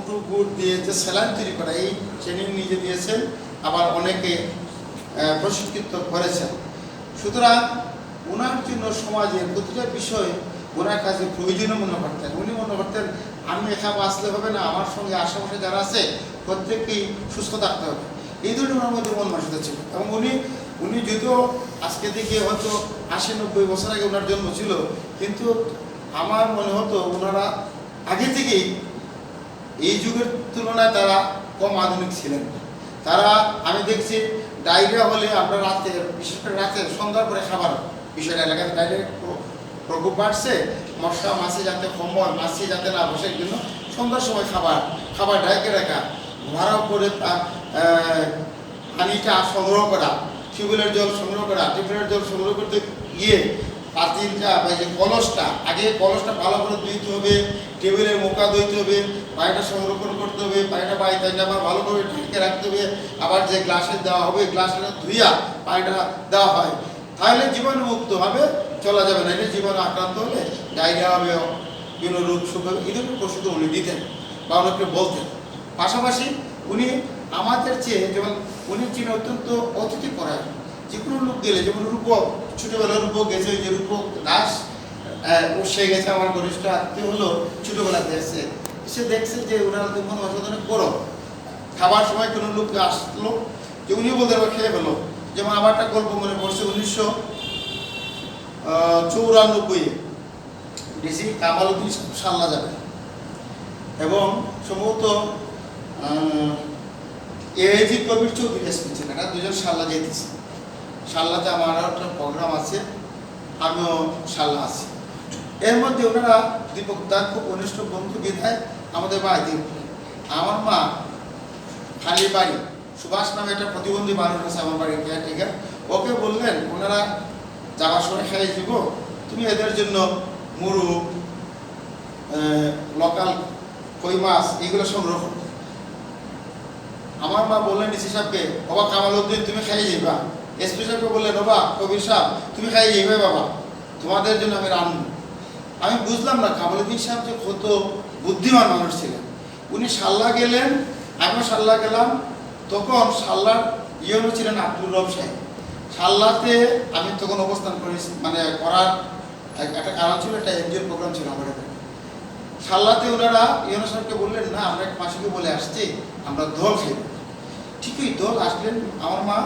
কুন্টু গুড় দিয়ে যে স্যালাইন তৈরি করা, এই ট্রেনিং নিজে দিয়েছেন, আবার অনেকে প্রশিক্ষিত করেছেন। সুতরাং ওনার জন্য সমাজের প্রতিটা বিষয় ওনার কাছে প্রয়োজনীয় মনে করতেন। উনি মনে করতেন, আমি একা আসলে হবে না, আমার সঙ্গে আশেপাশে যারা আছে প্রত্যেককেই সুস্থ থাকতে হবে। এই ধরনের ওনার মধ্যে মন মানসিকতা ছিল। এবং উনি উনি যদিও আজকে থেকে হয়তো আশি নব্বই বছর আগে ওনার জন্ম ছিল, কিন্তু আমার মনে হতো ওনারা আগে থেকেই এই যুগের তুলনায় তারা কম আধুনিক ছিলেন। তারা, আমি দেখছি, ডায়রিয়া হলে আমরা রাতে বিশেষ করে রাতে সন্ধ্যার পরে খাবার বিষয়টা এলাকাতে ডায়রিয়া প্রকোপ বাড়ছে। মশা, মাছি যাতে কম হয় মাছি যাতে না বসে জন্য সন্ধ্যার সময় খাবার খাবার ডাইকে রাখা ঘোরাও করে পানিটা সংগ্রহ করা, টিউবওয়েলের জল সংগ্রহ করা, টিউবওয়েলের জল সংগ্রহ করতে গিয়ে পাতিলটা বা যে কলসটা, আগে কলসটা ভালো করে ধুইতে হবে, টেবিলের মোকা ধুইতে হবে, পায়টা সংরক্ষণ করতে হবে, পায়টা পায়ে তাইটা আবার ভালো করে ঢেকে রাখতে হবে, আবার যে গ্লাসে দেওয়া হবে গ্লাসটা ধুইয়া পায়টা দেওয়া হয়। তাহলে জীবাণু মুক্ত হবে, চলা যাবে না। এটা জীবাণু আক্রান্ত হলে ডায়রিয়া হবে, বিভিন্ন রোগ সুখ হবে, এই ধরনের প্রস্তুতি উনি দিতেন বা অনেককে বলতেন। পাশাপাশি উনি আমাদের চেয়ে যেমন উনি ছিলেন অত্যন্ত অতিথি পরায়ণ যে কোনো লোক গেলে যেমন রূপক, ছোটোবেলার রূপক গেছে, যে রূপক দাস ও সে গেছে আমার ঘনিষ্ঠ আত্মীয় হলো ছোটোবেলাতে এসে সে দেখছে যে ওনারা মনে অসাধারণ, বড়। খাবার সময় কোনো লোক আসলো, যে উনিও বলতে পারবে, খেয়ে ফেলো। যেমন আমার একটা গল্প মনে পড়ছে, উনিশশো চৌরানব্বই ডিসি কামাল উদ্দিন সাল্লা যাবে। এবং সম্ভবত এজি কবির চৌধুরী এসপি ছিলেন দুজন সাল্লা যেতেছে সাল্লাতে আমার একটা প্রোগ্রাম আছে, আমিও সাল্লা আছি। এর মধ্যে ওনারা দীপক দার খুব ঘনিষ্ঠ বন্ধু বিধায় আমাদের বাড়িতে। আমার মা খালি বাড়ি, সুভাষ নামে একটা প্রতিবন্ধী মানুষ আছে আমার বাড়ির কেয়ারটেকার ওকে বললেন, ওনারা যাওয়ার সময় খেয়ে দিব তুমি এদের জন্য মুরু লোকাল কই মাছ এগুলো সংগ্রহ আমার মা বললেন ডিসি সাহেবকে, বাবা কামাল উদ্দিন, তুমি খাইয়ে যাইবা এসপি সাহেবকে বললেন বাবা কবির সাহেব, তুমি খাইয়ে যাইবে বাবা, তোমাদের জন্য আমি রান্না আমি বুঝলাম না কামালুদ্দিন সাহেব যে কত বুদ্ধিমান মানুষ ছিলেন। উনি সাল্লা গেলেন, আমিও সাল্লা গেলাম, তখন সাল্লার ইয়নও ছিলেন আব্দুল রব সাহেব। সাল্লাতে আমি তখন অবস্থান করি মানে করার একটা কারণ ছিল, একটা এনজিওর প্রোগ্রাম ছিল আমার এখানে। সাল্লাতে ওনারা ইয়নো সাহেবকে বললেন, না, আমরা এক মাসিকে বলে আসছি, আমরা দল খেয়ে ঠিকই দল আসলেন, আমার মা